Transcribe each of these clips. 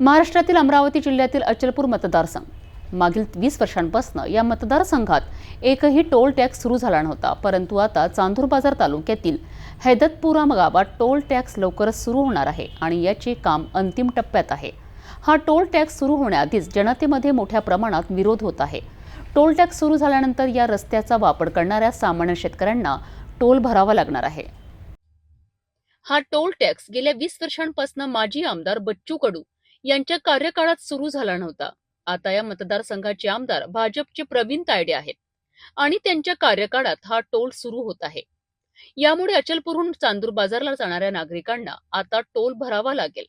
महाराष्ट्रातील अमरावती जिल्ह्यातील अचलपूर मतदारसंघ. मागील वीस वर्षांपासून या मतदारसंघात एकही टोल टॅक्स सुरू झाला नव्हता परंतु आता चांदूर बाजार तालुक्यातील हैदतपुरा गावात टोल टॅक्स लवकरच सुरू होणार आहे आणि याचे काम अंतिम टप्प्यात आहे. हा टोल टॅक्स सुरू होण्याआधीच जनतेमध्ये मोठ्या प्रमाणात विरोध होत आहे. टोल टॅक्स सुरू झाल्यानंतर या रस्त्याचा वापर करणाऱ्या सामान्य शेतकऱ्यांना टोल भरावा लागणार आहे. हा टोल टॅक्स गेल्या वीस वर्षांपासून माजी आमदार बच्चू कडू यांच्या कार्यकाळात सुरू झाला नव्हता. आता या मतदारसंघाचे आमदार भाजपचे प्रवीण तायडे आहेत आणि त्यांच्या कार्यकाळात हा टोल सुरू होत आहे. यामुळे अचलपूरहून चांदूर बाजारला जाणाऱ्या नागरिकांना आता टोल भरावा लागेल.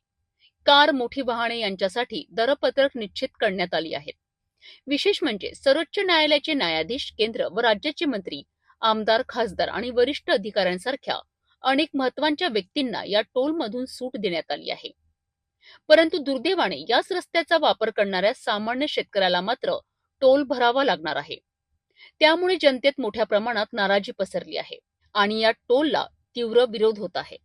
कार मोठी वाहने यांच्यासाठी दरपत्रक निश्चित करण्यात आली आहेत. विशेष म्हणजे सर्वोच्च न्यायालयाचे न्यायाधीश केंद्र व राज्याचे मंत्री आमदार खासदार आणि वरिष्ठ अधिकाऱ्यांसारख्या अनेक महत्त्वाच्या व्यक्तींना या टोलमधून सूट देण्यात आली आहे. परंतु दुर्दैवाने याच रस्त्याचा वापर करणाऱ्या सामान्य शेतकऱ्याला मात्र टोल भरावा लागणार आहे. त्यामुळे जनतेत मोठ्या प्रमाणात नाराजी पसरली आहे आणि या टोलला तीव्र विरोध होत आहे.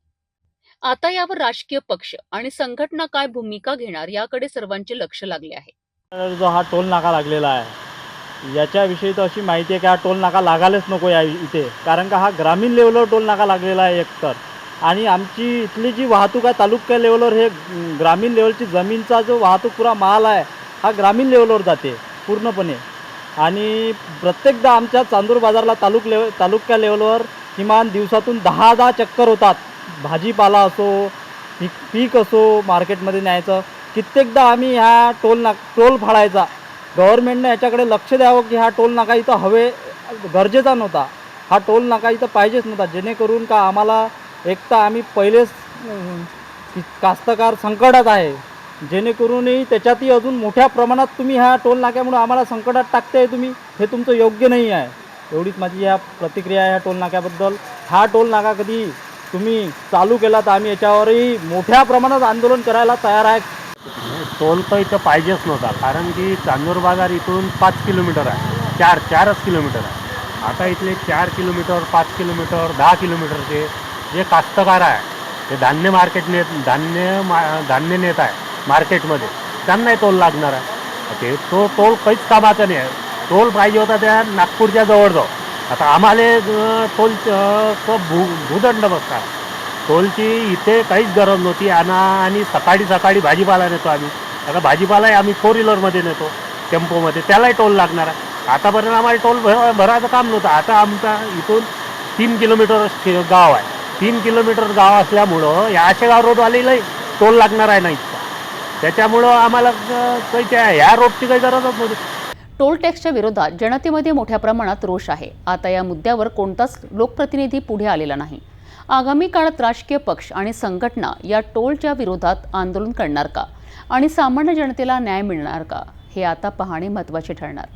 आता यावर राजकीय पक्ष आणि संघटना काय भूमिका घेणार याकडे सर्वांचे लक्ष लागले आहे. जो हा टोल नाका लागलेला आहे याच्याविषयी तर अशी माहिती आहे की हा टोल नाका लागायलाच नको या इथे कारण का हा ग्रामीण लेवलवर टोल नाका लागलेला आहे एकतर. आणि आमची इथली जी वाहतूक आहे तालुका लेवलवर हे ग्रामीण लेवलची जमीनचा जो वाहतूक पुरा माल आहे हा ग्रामीण लेवलवर जाते पूर्णपणे. आणि प्रत्येकदा आमच्या चांदूर बाजारला तालुक लेव तालुका लेवलवर किमान दिवसातून दहा दहा चक्कर होतात. भाजीपाला असो पीक पीक असो मार्केटमध्ये न्यायचं. कित्येकदा आम्ही ह्या टोल ना टोल फाडायचा. गव्हर्नमेंटनं याच्याकडे लक्ष द्यावं की हा टोल नाका इथं हवे गरजेचा नव्हता. हा टोल नाका इथं पाहिजेच नव्हता. जेणेकरून का आम्हाला एक तर आम्ही पहिलेच कास्तकार संकटात आहे. जेणेकरूनही त्याच्यातही अजून मोठ्या प्रमाणात तुम्ही ह्या टोल नाक्यामुळे आम्हाला संकटात टाकताय तुम्ही हे तुमचं योग्य नाही आहे. एवढीच माझी या प्रतिक्रिया आहे ह्या टोल नाक्याबद्दल. हा टोल नाका कधी तुम्ही चालू केला तर आम्ही याच्यावरही मोठ्या प्रमाणात आंदोलन करायला तयार आहे. टोल तर इथं पाहिजेच नव्हता कारण की चांदूर बाजार इथून पाच किलोमीटर आहे. चार चारच किलोमीटर आहे. आता इथले चार किलोमीटर पाच किलोमीटर दहा किलोमीटरचे जे कास्तकार आहे ते धान्य मार्केट नेत धान्य मा धान्य नेत आहे मार्केटमध्ये त्यांनाही टोल लागणार आहे. ते तो टोल काहीच कामाचा नाही आहे. टोल पाहिजे होता त्या नागपूरच्या जवळजवळ. आता आम्हाला टोल तो भू भूदंड बसतात टोलची इथे काहीच गरज नव्हती. आणा आणि सकाळी सकाळी भाजीपाला नेतो आम्ही. आता भाजीपालाही आम्ही फोर व्हीलरमध्ये नेतो टेम्पोमध्ये. त्यालाही टोल लागणार आहे. आतापर्यंत आम्हाला टोल भर भरायचं काम नव्हतं. आता आमचा इथून तीन किलोमीटर गाव आहे. तीन किलोमीटर गाव असल्यामुळं या आशेगाव रोडवालीलाही टोल लागणार आहे नाही त्याच्यामुळं आम्हाला काही त्या ह्या रोडची काही गरजच नव्हती टोल टॅक्सच्या विरोधात जनतेमध्ये मोठ्या प्रमाणात रोष आहे. आता या मुद्द्यावर कोणताच लोकप्रतिनिधी पुढे आलेला नाही. आगामी काळात राजकीय पक्ष आणि संघटना या टोलच्या विरोधात आंदोलन करणार का? आणि सामान्य जनतेला न्याय मिळणार का? हे आता पाहणे महत्त्वाचे ठरणार.